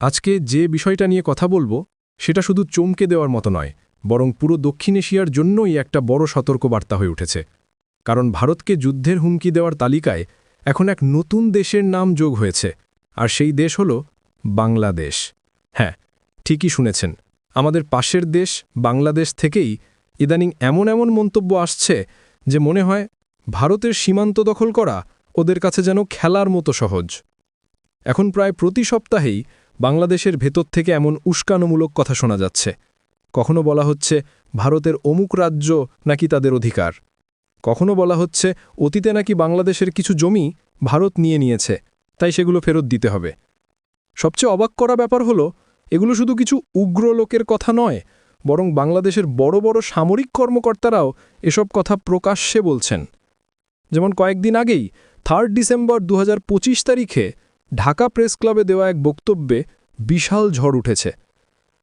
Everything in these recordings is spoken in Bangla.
আজকে যে বিষয়টা নিয়ে কথা বলব, সেটা শুধু চমকে দেওয়ার মতো নয়, বরং পুরো দক্ষিণ এশিয়ার জন্যই একটা বড় সতর্কবার্তা হয়ে উঠেছে। কারণ ভারতকে যুদ্ধের হুমকি দেওয়ার তালিকায় এখন এক নতুন দেশের নাম যোগ হয়েছে, আর সেই দেশ হল বাংলাদেশ। হ্যাঁ ঠিকই শুনেছেন, আমাদের পাশের দেশ বাংলাদেশ থেকেই ইদানিং এমন এমন মন্তব্য আসছে যে মনে হয় ভারতের সীমান্ত দখল করা ওদের কাছে যেন খেলার মতো সহজ। এখন প্রায় প্রতি সপ্তাহেই বাংলাদেশের ভেতর থেকে এমন উস্কানোমূলক কথা শোনা যাচ্ছে। কখনো বলা হচ্ছে ভারতের অমুক রাজ্য নাকি তাদের অধিকার। কখনো বলা হচ্ছে অতীতে নাকি বাংলাদেশের কিছু জমি ভারত নিয়ে নিয়েছে, তাই সেগুলো ফেরত দিতে হবে। সবচেয়ে অবাক করা ব্যাপার হলো, এগুলো শুধু কিছু উগ্র লোকের কথা নয়, বরং বাংলাদেশের বড় বড় সামরিক কর্মকর্তারাও এসব কথা প্রকাশ্যে বলছেন। যেমন কয়েকদিন আগেই থার্ড ডিসেম্বর দু হাজার পঁচিশ তারিখে ঢাকা প্রেস ক্লাবে দেওয়া এক বক্তব্যে বিশাল ঝড় উঠেছে।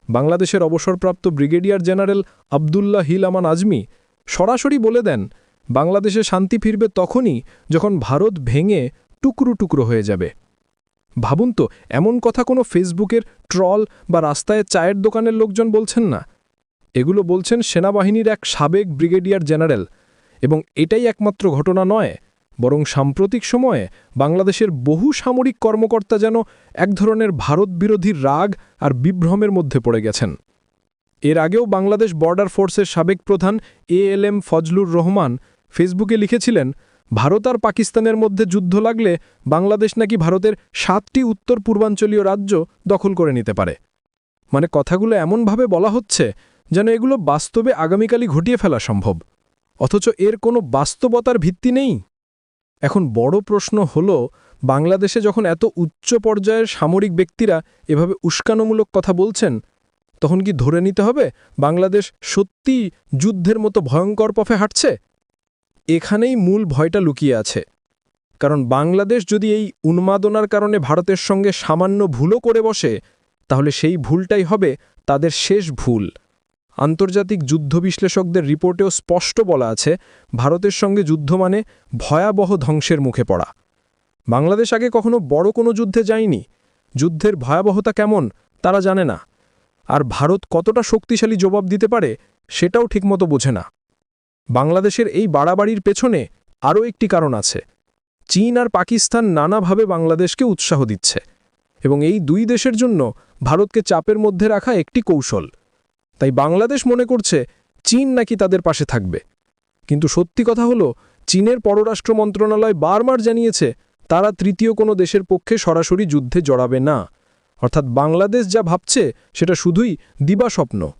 বাংলাদেশের অবসরপ্রাপ্ত ব্রিগেডিয়ার জেনারেল আবদুল্লাহ হিল আমান আজমি সরাসরি বলে দেন, বাংলাদেশে শান্তি ফিরবে তখনই যখন ভারত ভেঙে টুকরো টুকরো হয়ে যাবে। ভাবুন তো, এমন কথা কোনো ফেসবুকের ট্রল বা রাস্তায় চায়ের দোকানের লোকজন বলছেন না? এগুলো বলছেন সেনাবাহিনীর এক সাবেক ব্রিগেডিয়ার জেনারেল, এবং এটাই একমাত্র ঘটনা নয়। বরং সাম্প্রতিক সময়ে বাংলাদেশের বহু সামরিক কর্মকর্তা যেন এক ধরনের ভারত বিরোধী রাগ আর বিভ্রমের মধ্যে পড়ে গেছেন। এর আগেও বাংলাদেশ বর্ডার ফোর্সের সাবেক প্রধান A L M Fazlur Rahman ফেসবুকে লিখেছিলেন, ভারত আর পাকিস্তানের মধ্যে যুদ্ধ লাগলে বাংলাদেশ নাকি ভারতের সাতটি উত্তর পূর্বাঞ্চলীয় রাজ্য দখল করে নিতে পারে। মানে কথাগুলো এমনভাবে বলা হচ্ছে যেন এগুলো বাস্তবে আগামীকালই ঘটিয়ে ফেলা সম্ভব। অথচ এর কোনো বাস্তবতার ভিত্তি নেই। এখন বড় প্রশ্ন হল, বাংলাদেশে যখন এত উচ্চ পর্যায়ের সামরিক ব্যক্তিরা এভাবে উস্কানোমূলক কথা বলছেন, তখন কি ধরে নিতে হবে বাংলাদেশ সত্যি যুদ্ধের মতো ভয়ঙ্কর পথে হাঁটছে? এখানেই মূল ভয়টা লুকিয়ে আছে। কারণ বাংলাদেশ যদি এই উন্মাদনার কারণে ভারতের সঙ্গে সামান্য ভুলও করে বসে, তাহলে সেই ভুলটাই হবে তাদের শেষ ভুল। আন্তর্জাতিক যুদ্ধ বিশ্লেষকদের রিপোর্টেও স্পষ্ট বলা আছে, ভারতের সঙ্গে যুদ্ধ মানে ভয়াবহ ধ্বংসের মুখে পড়া। বাংলাদেশ আগে কখনো বড় কোনো যুদ্ধে যায়নি। যুদ্ধের ভয়াবহতা কেমন, তারা জানে না। আর ভারত কতটা শক্তিশালী জবাব দিতে পারে, সেটাও ঠিকমতো বোঝে না। বাংলাদেশের এই বাড়াবাড়ির পেছনে আরও একটি কারণ আছে। চীন আর পাকিস্তান নানাভাবে বাংলাদেশকে উৎসাহ দিচ্ছে এবং এই দুই দেশের জন্য ভারতকে চাপের মধ্যে রাখা একটি কৌশল। তাই বাংলাদেশ মনে করছে চীন নাকি তাদের পাশে থাকবে। কিন্তু সত্যি কথা হলো, চীনের পররাষ্ট্র মন্ত্রণালয় বারবার জানিয়েছে, তারা তৃতীয় কোনো দেশের পক্ষে সরাসরি যুদ্ধে জড়াবে না। অর্থাৎ বাংলাদেশ যা ভাবছে, সেটা শুধুই দিবাস্বপ্ন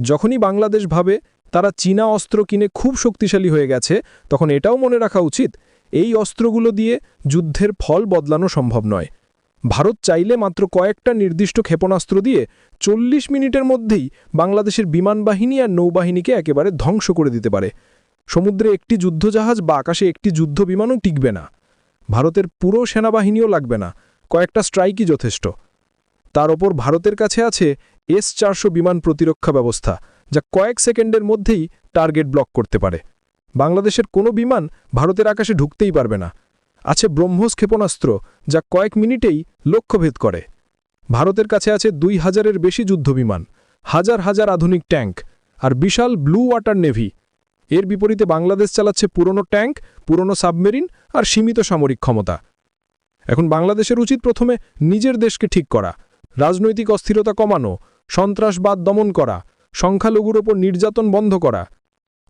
যখনই বাংলাদেশ ভাবে তারা চীনা অস্ত্র কিনে খুব শক্তিশালী হয়ে গেছে, তখন এটাও মনে রাখা উচিত, এই অস্ত্রগুলো দিয়ে যুদ্ধের ফল বদলানো সম্ভব নয়। ভারত চাইলে মাত্র কয়েকটা নির্দিষ্ট ক্ষেপণাস্ত্র দিয়ে চল্লিশ মিনিটের মধ্যেই বাংলাদেশের বিমানবাহিনী আর নৌবাহিনীকে একেবারে ধ্বংস করে দিতে পারে। সমুদ্রে একটি যুদ্ধজাহাজ বা আকাশে একটি যুদ্ধ বিমানও টিকবে না। ভারতের পুরো সেনাবাহিনীও লাগবে না। কয়েকটা স্ট্রাইকই যথেষ্ট। তার ওপর ভারতের কাছে আছে এস চারশো বিমান প্রতিরক্ষা ব্যবস্থা, যা কয়েক সেকেন্ডের মধ্যেই টার্গেট ব্লক করতে পারে। বাংলাদেশের কোনো বিমান ভারতের আকাশে ঢুকতেই পারবে না। আছে ব্রহ্মোস ক্ষেপণাস্ত্র, যা কয়েক মিনিটেই লক্ষ্যভেদ করে। ভারতের কাছে আছে দুই হাজারের বেশি যুদ্ধবিমান, হাজার হাজার আধুনিক ট্যাঙ্ক আর বিশাল ব্লু ওয়াটার নেভি। এর বিপরীতে বাংলাদেশ চালাচ্ছে পুরনো ট্যাঙ্ক, পুরনো সাবমেরিন আর সীমিত সামরিক ক্ষমতা। এখন বাংলাদেশের উচিত প্রথমে নিজের দেশকে ঠিক করা, রাজনৈতিক অস্থিরতা কমানো, সন্ত্রাসবাদ দমন করা, সংখ্যালঘুর ওপর নির্যাতন বন্ধ করা।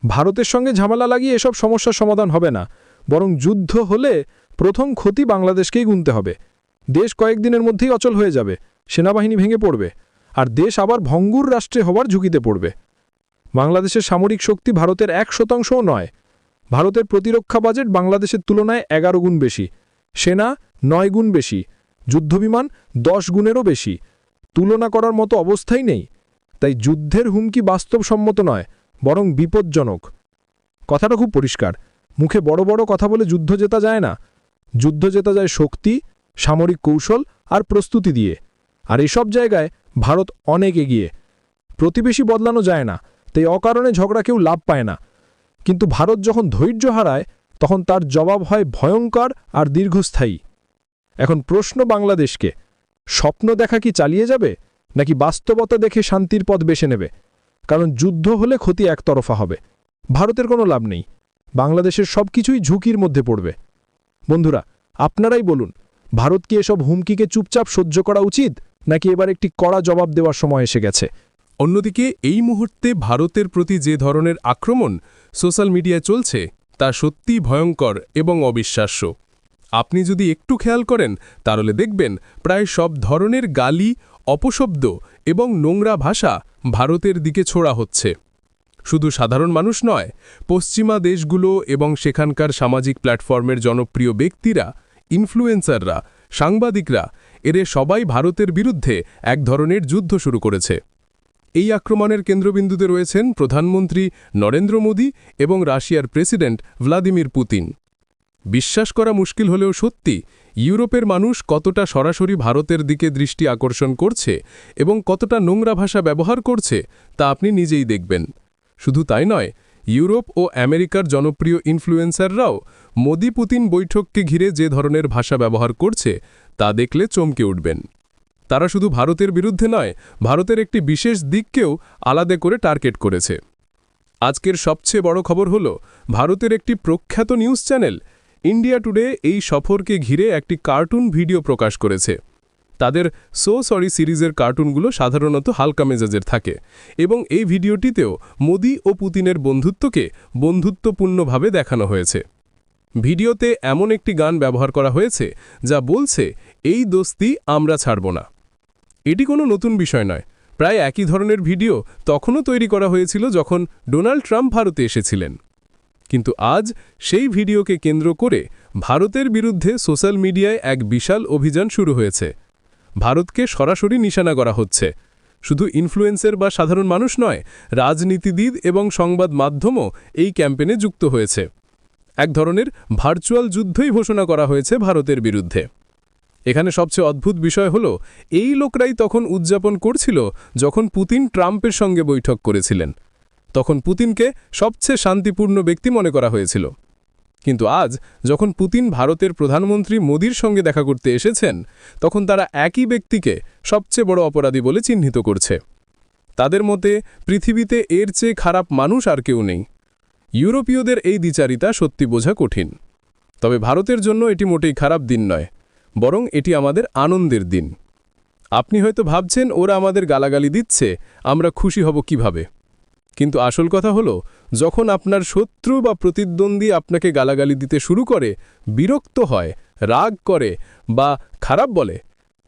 ভারতের সঙ্গে ঝামেলা লাগিয়ে এসব সমস্যার সমাধান হবে না, বরং যুদ্ধ হলে প্রথম ক্ষতি বাংলাদেশকেই গুনতে হবে। দেশ কয়েকদিনের মধ্যেই অচল হয়ে যাবে, সেনাবাহিনী ভেঙে পড়বে, আর দেশ আবার ভঙ্গুর রাষ্ট্রে হবার ঝুঁকিতে পড়বে। বাংলাদেশের সামরিক শক্তি ভারতের এক শতাংশও নয়। ভারতের প্রতিরক্ষা বাজেট বাংলাদেশের তুলনায় এগারো গুণ বেশি, সেনা নয় গুণ বেশি, যুদ্ধবিমান দশ গুণেরও বেশি। তুলনা করার মতো অবস্থাই নেই। তাই যুদ্ধের হুমকি বাস্তবসম্মত নয়, বরং বিপজ্জনক। কথাটা খুব পরিষ্কার। মুখে বড় বড় কথা বলে যুদ্ধ জেতা যায় না। যুদ্ধ জেতা যায় শক্তি, সামরিক কৌশল আর প্রস্তুতি দিয়ে। আর এসব জায়গায় ভারত অনেক এগিয়ে। প্রতিবেশী বদলানো যায় না, তাই অকারণে ঝগড়া কেউ লাভ পায় না। কিন্তু ভারত যখন ধৈর্য হারায়, তখন তার জবাব হয় ভয়ঙ্কর আর দীর্ঘস্থায়ী। এখন প্রশ্ন বাংলাদেশকে, স্বপ্ন দেখা কি চালিয়ে যাবে, নাকি বাস্তবতা দেখে শান্তির পথ বেছে নেবে? কারণ যুদ্ধ হলে ক্ষতি একতরফা হবে। ভারতের কোনো লাভ নেই। বাংলাদেশের সব কিছুই ঝুঁকির মধ্যে পড়বে। বন্ধুরা, আপনারাই বলুন, ভারত কি এসব হুমকিকে চুপচাপ সহ্য করা উচিত, নাকি এবার একটি কড়া জবাব দেওয়ার সময় এসে গেছে? অন্যদিকে, এই মুহূর্তে ভারতের প্রতি যে ধরনের আক্রমণ সোশ্যাল মিডিয়ায় চলছে, তা সত্যি ভয়ঙ্কর এবং অবিশ্বাস্য। আপনি যদি একটু খেয়াল করেন, তাহলে দেখবেন, প্রায় সব ধরনের গালি, অপশব্দ এবং নোংরা ভাষা ভারতের দিকে ছোড়া হচ্ছে। শুধু সাধারণ মানুষ নয়, পশ্চিমা দেশগুলো এবং সেখানকার সামাজিক প্ল্যাটফর্মের জনপ্রিয় ব্যক্তিরা ইনফ্লুয়েন্সাররা সাংবাদিকরা এরে সবাই ভারতের বিরুদ্ধে এক ধরনের যুদ্ধ শুরু করেছে। এই আক্রমণের কেন্দ্রবিন্দুতে রয়েছেন প্রধানমন্ত্রী নরেন্দ্র মোদী এবং রাশিয়ার প্রেসিডেন্ট ভ্লাদিমির পুতিন। বিশ্বাস করা মুশকিল হলেও সত্যি, ইউরোপের মানুষ কতটা সরাসরি ভারতের দিকে দৃষ্টি আকর্ষণ করছে এবং কতটা নোংরা ভাষা ব্যবহার করছে তা আপনি নিজেই দেখবেন। শুধু তাই নয়, ইউরোপ ও আমেরিকার জনপ্রিয় ইনফ্লুয়েন্সাররাও মোদি পুতিন বৈঠককে ঘিরে যে ধরনের ভাষা ব্যবহার করছে, তা দেখলে চমকে উঠবেন। তারা শুধু ভারতের বিরুদ্ধে নয়, ভারতের একটি বিশেষ দিককেও আলাদা করে টার্গেট করেছে। আজকের সবচেয়ে বড় খবর হল, ভারতের একটি প্রখ্যাত নিউজ চ্যানেল, ইন্ডিয়া টুডে এই সফরকে ঘিরে একটি কার্টুন ভিডিও প্রকাশ করেছে। তাদের সো সরি সিরিজের কার্টুনগুলো সাধারণত হালকা মেজাজের থাকে এবং এই ভিডিওটিতেও মোদি ও পুতিনের বন্ধুত্বকে বন্ধুত্বপূর্ণভাবে দেখানো হয়েছে। ভিডিওতে এমন একটি গান ব্যবহার করা হয়েছে যা বলছে, এই দোস্তি, আমরা ছাড়ব না। এটি কোনো নতুন বিষয় নয়। প্রায় একই ধরনের ভিডিও তখনও তৈরি করা হয়েছিল যখন ডোনাল্ড ট্রাম্প ভারতে এসেছিলেন। কিন্তু আজ সেই ভিডিওকে কেন্দ্র করে ভারতের বিরুদ্ধে সোশ্যাল মিডিয়ায় এক বিশাল অভিযান শুরু হয়েছে। ভারতকে সরাসরি নিশানা করা হচ্ছে। শুধু ইনফ্লুয়েন্সের বা সাধারণ মানুষ নয়, রাজনীতিবিদ এবং সংবাদ মাধ্যমও এই ক্যাম্পেনে যুক্ত হয়েছে। এক ধরনের ভার্চুয়াল যুদ্ধই ঘোষণা করা হয়েছে ভারতের বিরুদ্ধে। এখানে সবচেয়ে অদ্ভুত বিষয় হল, এই লোকরাই তখন উদযাপন করছিল যখন পুতিন ট্রাম্পের সঙ্গে বৈঠক করেছিলেন। তখন পুতিনকে সবচেয়ে শান্তিপূর্ণ ব্যক্তি মনে করা হয়েছিল। কিন্তু আজ যখন পুতিন ভারতের প্রধানমন্ত্রী মোদির সঙ্গে দেখা করতে এসেছেন, তখন তারা একই ব্যক্তিকে সবচেয়ে বড় অপরাধী বলে চিহ্নিত করছে। তাদের মতে, পৃথিবীতে এর চেয়ে খারাপ মানুষ আর কেউ নেই। ইউরোপীয়দের এই দ্বিচারিতা সত্যি বোঝা কঠিন। তবে ভারতের জন্য এটি মোটেই খারাপ দিন নয়, বরং এটি আমাদের আনন্দের দিন। আপনি হয়তো ভাবছেন, ওরা আমাদের গালাগালি দিচ্ছে, আমরা খুশি হব কীভাবে? কিন্তু আসল কথা হলো, যখন আপনার শত্রু বা প্রতিদ্বন্দ্বী আপনাকে গালাগালি দিতে শুরু করে, বিরক্ত হয়, রাগ করে বা খারাপ বলে,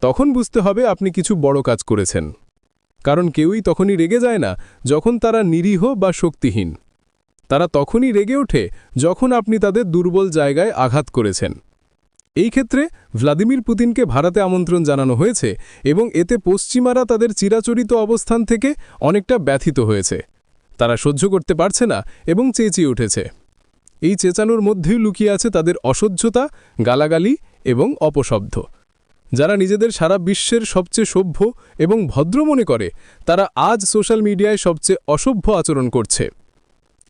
তখন বুঝতে হবে আপনি কিছু বড় কাজ করেছেন। কারণ কেউই তখনই রেগে যায় না যখন তারা নিরীহ বা শক্তিহীন। তারা তখনই রেগে ওঠে যখন আপনি তাদের দুর্বল জায়গায় আঘাত করেছেন। এই ক্ষেত্রে ভ্লাদিমির পুতিনকে ভারতে আমন্ত্রণ জানানো হয়েছে এবং এতে পশ্চিমারা তাদের চিরাচরিত অবস্থান থেকে অনেকটা ব্যথিত হয়েছে। তারা সহ্য করতে পারছে না এবং চেঁচিয়ে উঠেছে। এই চেঁচানোর মধ্যেই লুকিয়ে আছে তাদের অসহ্যতা, গালাগালি এবং অপশব্দ। যারা নিজেদের সারা বিশ্বের সবচেয়ে সভ্য এবং ভদ্র মনে করে, তারা আজ সোশ্যাল মিডিয়ায় সবচেয়ে অসভ্য আচরণ করছে।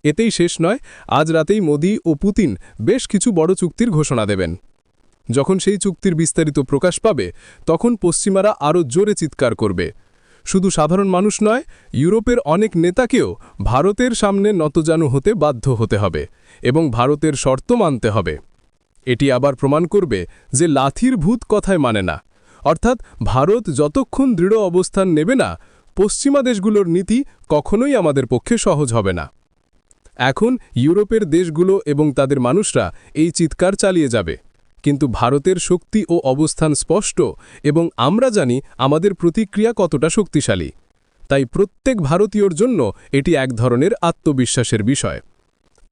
এতেই শেষ নয়, আজ রাতেই মোদি ও পুতিন বেশ কিছু বড় চুক্তির ঘোষণা দেবেন। যখন সেই চুক্তির বিস্তারিত প্রকাশ পাবে, তখন পশ্চিমারা আরও জোরে চিৎকার করবে। শুধু সাধারণ মানুষ নয়, ইউরোপের অনেক নেতাকেও ভারতের সামনে নতজানু হতে বাধ্য হতে হবে এবং ভারতের শর্ত মানতে হবে। এটি আবার প্রমাণ করবে যে লাথির ভূত কথায় মানে না। অর্থাৎ ভারত যতক্ষণ দৃঢ় অবস্থান নেবে না, পশ্চিমা দেশগুলোর নীতি কখনোই আমাদের পক্ষে সহজ হবে না। এখন ইউরোপের দেশগুলো এবং তাদের মানুষরা এই চিৎকার চালিয়ে যাবে। কিন্তু ভারতের শক্তি ও অবস্থান স্পষ্ট এবং আমরা জানি আমাদের প্রতিক্রিয়া কতটা শক্তিশালী। তাই প্রত্যেক ভারতীয়র জন্য এটি এক ধরনের আত্মবিশ্বাসের বিষয়।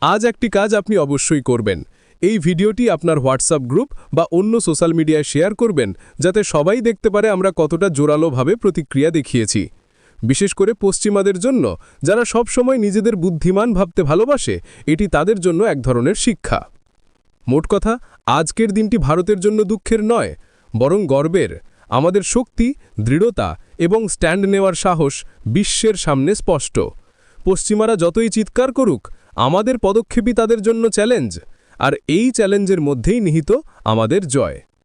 আজ একটি কাজ আপনি অবশ্যই করবেন। এই ভিডিওটি আপনার হোয়াটসঅ্যাপ গ্রুপ বা অন্য সোশ্যাল মিডিয়ায় শেয়ার করবেন, যাতে সবাই দেখতে পারে আমরা কতটা জোরালোভাবে প্রতিক্রিয়া দেখিয়েছি। বিশেষ করে পশ্চিমাদের জন্য, যারা সব সময় নিজেদের বুদ্ধিমান ভাবতে ভালোবাসে, এটি তাদের জন্য এক ধরনের শিক্ষা। মোট কথা আজকের দিনটি ভারতের জন্য দুঃখের নয়, বরং গর্বের। আমাদের শক্তি, দৃঢ়তা এবং স্ট্যান্ড নেওয়ার সাহস বিশ্বের সামনে স্পষ্ট। পশ্চিমারা যতই চিৎকার করুক, আমাদের পদক্ষেপই তাদের জন্য চ্যালেঞ্জ, আর এই চ্যালেঞ্জের মধ্যেই নিহিত আমাদের জয়।